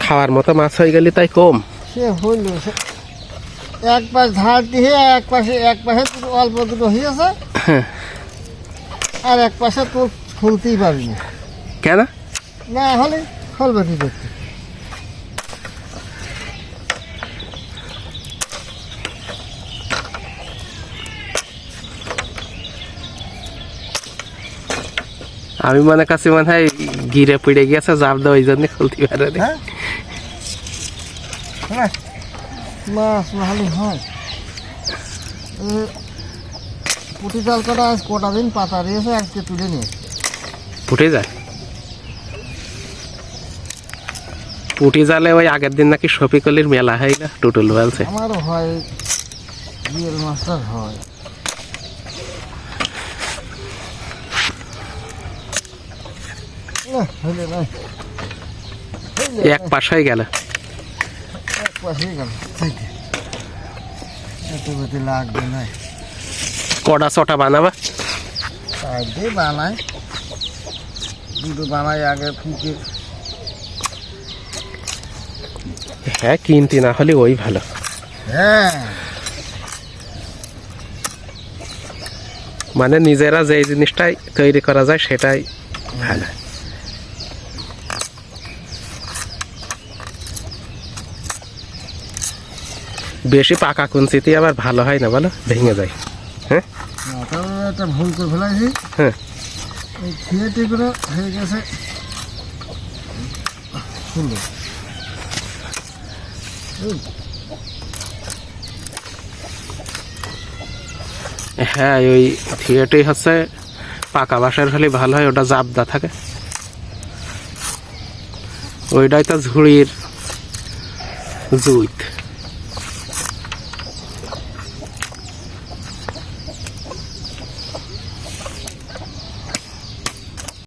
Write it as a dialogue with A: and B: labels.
A: খাওয়ার মতো মাছ হয়ে গেলে তাই কম।
B: সে হইল সে এক পাশ ধার দিয়ে এক পাশে এক পাশে অল্প দুটো হয়েছে
A: হ্যাঁ।
B: আর এক পাশে তোর খুলতেই পারিনি
A: কেন?
B: না হলে খুলবে কি করতে
A: আমি মনে কাছে মনে হয় গিরে পিড়ে গেছে জাপ দেওয়া ওই জন্য খুলতে পারে।
B: হ্যাঁ? হ্যাঁ। মাছ না হয়। পুঁটি জাল কটা আজ? কটা দিন পাতা দিয়েছে আজকে তুলে নিয়ে
A: ফুটে যায় পুটি জালে ওই আগের দিন নাকি শফিকলির মেলা হয় না টুটুল বলছে।
B: আমারও হয় বিয়ের হয় না, হইলে নাই। হইলে
A: এক পাশ হয়ে গেল।
B: এক গেল। এত লাগবে
A: কটা ছটা বানাবা।
B: বানাই। দুটো বানাই আগে ফুকে
A: হ্যাঁ কিনতে না হলে ওই ভালো।
B: হ্যাঁ।
A: মানে নিজেরা যে জিনিসটাই তৈরি করা যায় সেটাই ভালো। বেশি পাকা কুঞ্চিতে আবার ভালো হয় না বলো? ভেঙে যায়।
B: না, একটা ভুল করে ফেলাইছি।
A: হ্যাঁ।
B: এই হয়ে গেছে। সুন্দর।
A: হ্যাঁ ওই থিয়েটাই হচ্ছে পাকা বাসার হলে ভালো হয় ওটা জাবদা থাকে। ওইটাই তো ঝুড়ির জুইত